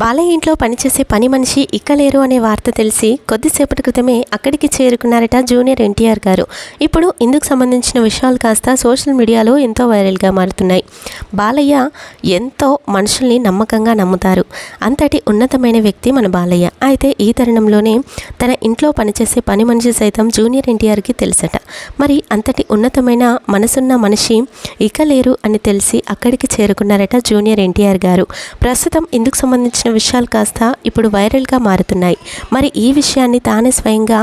బాలయ్య ఇంట్లో పనిచేసే పని మనిషి ఇక్కలేరు అనే వార్త తెలిసి కొద్దిసేపటి క్రితమే అక్కడికి చేరుకున్నారట జూనియర్ ఎన్టీఆర్ గారు. ఇప్పుడు ఇందుకు సంబంధించిన విషయాలు కాస్త సోషల్ మీడియాలో ఎంతో వైరల్గా మారుతున్నాయి. బాలయ్య ఎంతో మనుషుల్ని నమ్మకంగా నమ్ముతారు. అంతటి ఉన్నతమైన వ్యక్తి మన బాలయ్య. అయితే ఈ తరుణంలోనే తన ఇంట్లో పనిచేసే పని మనిషి సైతం జూనియర్ ఎన్టీఆర్కి తెలుసట. మరి అంతటి ఉన్నతమైన మనసున్న మనిషి ఇక లేరు అని తెలిసి అక్కడికి చేరుకున్నారట జూనియర్ ఎన్టీఆర్ గారు. ప్రస్తుతం ఇందుకు సంబంధించిన విషయాలు కాస్త ఇప్పుడు వైరల్గా మారుతున్నాయి. మరి ఈ విషయాన్ని తానే స్వయంగా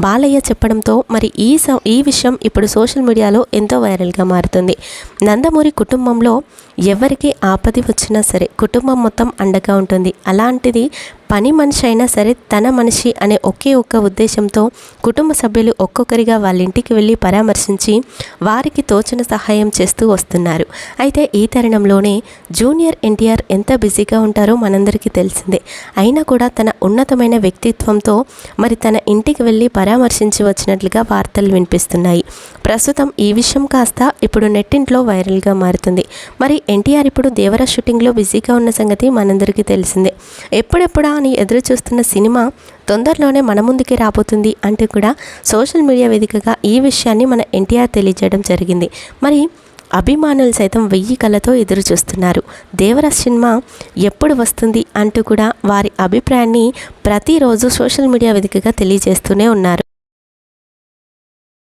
బాలయ్య చెప్పడంతో మరి ఈ స ఈ విషయం ఇప్పుడు సోషల్ మీడియాలో ఎంతో వైరల్గా మారుతుంది. నందమూరి కుటుంబంలో ఎవరికి ఆపది వచ్చినా సరే కుటుంబం మొత్తం అండగా ఉంటుంది. అలాంటిది పని మనిషి అయినా సరే తన మనిషి అనే ఒకే ఒక్క ఉద్దేశంతో కుటుంబ సభ్యులు ఒక్కొక్కరిగా వాళ్ళ ఇంటికి వెళ్ళి పరామర్శించి వారికి తోచిన సహాయం చేస్తూ వస్తున్నారు. అయితే ఈ తరుణంలోనే జూనియర్ ఎన్టీఆర్ ఎంత బిజీగా ఉంటారో మనందరికీ తెలిసిందే. అయినా కూడా తన ఉన్నతమైన వ్యక్తిత్వంతో మరి తన ఇంటికి వెళ్ళి పరామర్శించి వచ్చినట్లుగా వార్తలు వినిపిస్తున్నాయి. ప్రస్తుతం ఈ విషయం కాస్త ఇప్పుడు నెట్టింట్లో వైరల్గా మారుతుంది. మరి ఎన్టీఆర్ ఇప్పుడు దేవరా షూటింగ్లో బిజీగా ఉన్న సంగతి మనందరికీ తెలిసిందే. ఎప్పుడెప్పుడా అని ఎదురు చూస్తున్న సినిమా తొందరలోనే మన ముందుకి రాబోతుంది అంటూ కూడా సోషల్ మీడియా వేదికగా ఈ విషయాన్ని మన ఎన్టీఆర్ తెలియజేయడం జరిగింది. మరి అభిమానులు సైతం వెయ్యి కళ్ళతో ఎదురు చూస్తున్నారు దేవర సినిమా ఎప్పుడు వస్తుంది అంటూ కూడా వారి అభిప్రాయాన్ని ప్రతిరోజు సోషల్ మీడియా వేదికగా తెలియజేస్తూనే ఉన్నారు.